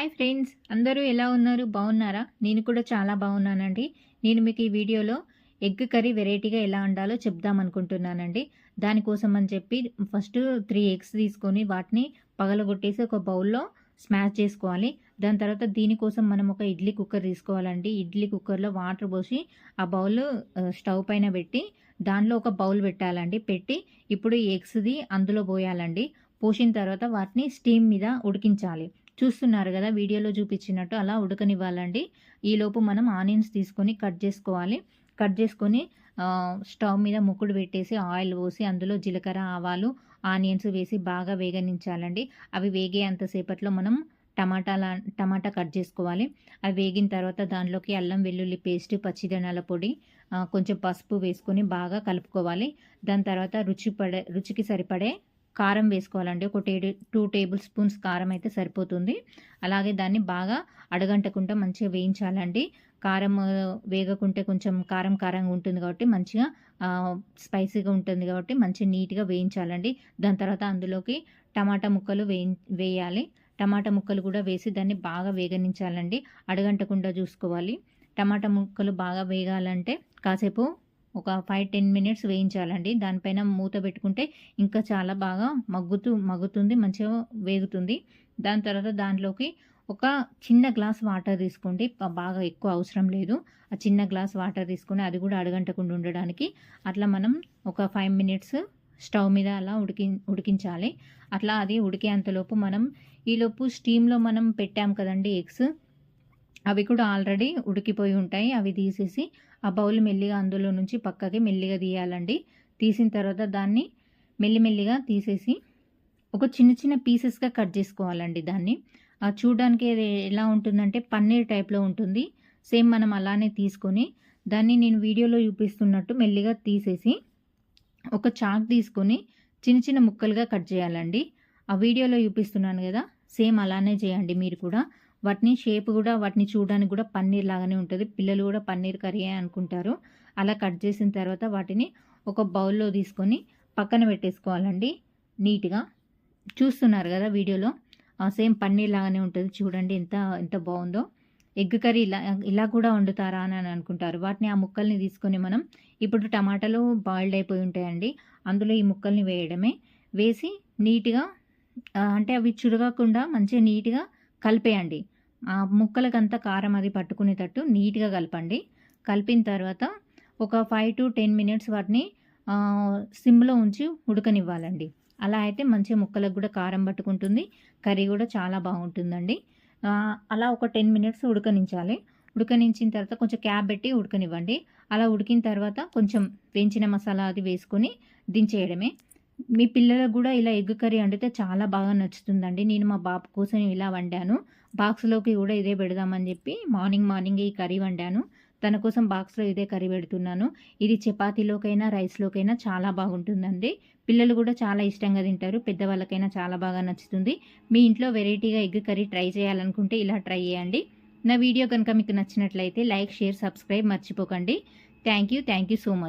Hi friends అందరూ ఎలా ఉన్నారు? బాగున్నారా? నేను కూడా చాలా బాగున్నానండి. నేను మీకు ఈ వీడియోలో ఎగ్ కర్రీ వెరైటీగా ఎలా వండాలో చెప్దాం అనుకుంటున్నానండి. దానికోసం అని చెప్పి ఫస్ట్ త్రీ ఎగ్స్ తీసుకొని వాటిని పగలగొట్టేసి ఒక బౌల్లో స్మాష్ చేసుకోవాలి. దాని తర్వాత దీనికోసం మనం ఒక ఇడ్లీ కుక్కర్ తీసుకోవాలండి. ఇడ్లీ కుక్కర్లో వాటర్ పోసి ఆ బౌల్ స్టవ్ పైన పెట్టి దానిలో ఒక బౌల్ పెట్టాలండి. పెట్టి ఇప్పుడు ఈ ఎగ్స్ది అందులో పోయాలండి. పోసిన తర్వాత వాటిని స్టీమ్ మీద ఉడికించాలి. చూస్తున్నారు కదా వీడియోలో చూపించినట్టు అలా ఉడకనివ్వాలండి. ఈలోపు మనం ఆనియన్స్ తీసుకొని కట్ చేసుకోవాలి. కట్ చేసుకొని స్టవ్ మీద ముక్కుడు పెట్టేసి ఆయిల్ పోసి అందులో జీలకర్ర ఆవాలు ఆనియన్స్ వేసి బాగా వేగనించాలండి. అవి వేగే అంతసేపట్లో మనం టమాటాల టమాటా కట్ చేసుకోవాలి. అవి వేగిన తర్వాత దానిలోకి అల్లం వెల్లుల్లి పేస్ట్ పచ్చిదనాల పొడి కొంచెం పసుపు వేసుకొని బాగా కలుపుకోవాలి. దాని తర్వాత రుచి పడే రుచికి సరిపడే కారం వేసుకోవాలండి. ఒక టే టూ టేబుల్ స్పూన్స్ కారం అయితే సరిపోతుంది. అలాగే దాన్ని బాగా అడగంటకుండా మంచిగా వేయించాలండి. కారం వేగకుంటే కొంచెం కారం కారంగా ఉంటుంది కాబట్టి మంచిగా స్పైసీగా ఉంటుంది కాబట్టి మంచిగా నీట్గా వేయించాలండి. దాని తర్వాత అందులోకి టమాటా ముక్కలు వేయి వేయాలి. టమాటా ముక్కలు కూడా వేసి దాన్ని బాగా వేగనించాలండి. అడగంటకుండా చూసుకోవాలి. టమాటా ముక్కలు బాగా వేగాలంటే కాసేపు ఒక ఫైవ్ టెన్ మినిట్స్ వేయించాలండి. దానిపైన మూత పెట్టుకుంటే ఇంకా చాలా బాగా మగ్గుతూ మగ్గుతుంది మంచిగా వేగుతుంది. దాని తర్వాత దాంట్లోకి ఒక చిన్న గ్లాస్ వాటర్ తీసుకోండి. బాగా ఎక్కువ అవసరం లేదు. ఆ చిన్న గ్లాస్ వాటర్ తీసుకుని అది కూడా అడగంటకుండా ఉండడానికి. అట్లా మనం ఒక ఫైవ్ మినిట్స్ స్టవ్ మీద అలా ఉడికి ఉడికించాలి. అట్లా అది ఉడికేంతలోపు మనం ఈలోపు స్టీమ్లో మనం పెట్టాం కదండి ఎగ్స్. అవి కూడా ఆల్రెడీ ఉడికిపోయి ఉంటాయి. అవి తీసేసి ఆ బౌల్ మెల్లిగా అందులో నుంచి పక్కకి మెల్లిగా తీయాలండి. తీసిన తర్వాత దాన్ని మెల్లిమెల్లిగా తీసేసి ఒక చిన్న చిన్న పీసెస్గా కట్ చేసుకోవాలండి దాన్ని. చూడడానికి ఎలా ఉంటుందంటే పన్నీర్ టైప్లో ఉంటుంది. సేమ్ మనం అలానే తీసుకొని దాన్ని నేను వీడియోలో చూపిస్తున్నట్టు మెల్లిగా తీసేసి ఒక చాక్ తీసుకొని చిన్న చిన్న ముక్కలుగా కట్ చేయాలండి. ఆ వీడియోలో చూపిస్తున్నాను కదా సేమ్ అలానే చేయండి మీరు కూడా. వాటిని షేప్ కూడా వాటిని చూడడానికి కూడా పన్నీర్ లాగానే ఉంటుంది. పిల్లలు కూడా పన్నీర్ కర్రీ అనుకుంటారు. అలా కట్ చేసిన తర్వాత వాటిని ఒక బౌల్లో తీసుకొని పక్కన పెట్టేసుకోవాలండి. నీట్గా. చూస్తున్నారు కదా వీడియోలో? సేమ్ పన్నీర్ లాగానే ఉంటుంది. చూడండి ఎంత ఎంత బాగుందో. ఎగ్ కర్రీ ఇలా ఇలా కూడా వండుతారా అని అనుకుంటారు. వాటిని ఆ ముక్కల్ని తీసుకొని మనం ఇప్పుడు టమాటాలు బాయిల్డ్ అయిపోయి ఉంటాయండి. అందులో ఈ ముక్కల్ని వేయడమే. వేసి నీట్గా అంటే అవి చురగకుండా మంచిగా నీట్గా కలిపేయండి. ఆ ముక్కలకంతా కారం అది పట్టుకునేటట్టు నీట్గా కలపండి. కలిపిన తర్వాత ఒక ఫైవ్ టు టెన్ మినిట్స్ వాటిని సిమ్లో ఉంచి ఉడకనివ్వాలండి. అలా అయితే మంచిగా ముక్కలకు కూడా కారం పట్టుకుంటుంది కర్రీ కూడా చాలా బాగుంటుందండి. అలా ఒక టెన్ మినిట్స్ ఉడకనించాలి. ఉడకనించిన తర్వాత కొంచెం క్యాప్ పెట్టి ఉడకనివ్వండి. అలా ఉడికిన తర్వాత కొంచెం వేయించిన మసాలా అది వేసుకొని దించేయడమే. మీ పిల్లలకు కూడా ఇలా ఎగ్ కర్రీ వండితే చాలా బాగా నచ్చుతుందండి. నేను మా బాబు కోసం ఇలా వండాను. బాక్స్లోకి కూడా ఇదే పెడదామని చెప్పి మార్నింగ్ మార్నింగ్ ఈ కర్రీ వండాను. తన కోసం బాక్స్లో ఇదే కర్రీ పెడుతున్నాను. ఇది చపాతీలోకైనా రైస్లోకైనా చాలా బాగుంటుందండి. పిల్లలు కూడా చాలా ఇష్టంగా తింటారు. పెద్దవాళ్ళకైనా చాలా బాగా నచ్చుతుంది. మీ ఇంట్లో వెరైటీగా ఎగ్ కర్రీ ట్రై చేయాలనుకుంటే ఇలా ట్రై చేయండి. నా వీడియో కనుక మీకు నచ్చినట్లయితే లైక్ షేర్ సబ్స్క్రైబ్ మర్చిపోకండి. Thank you. Thank you so much.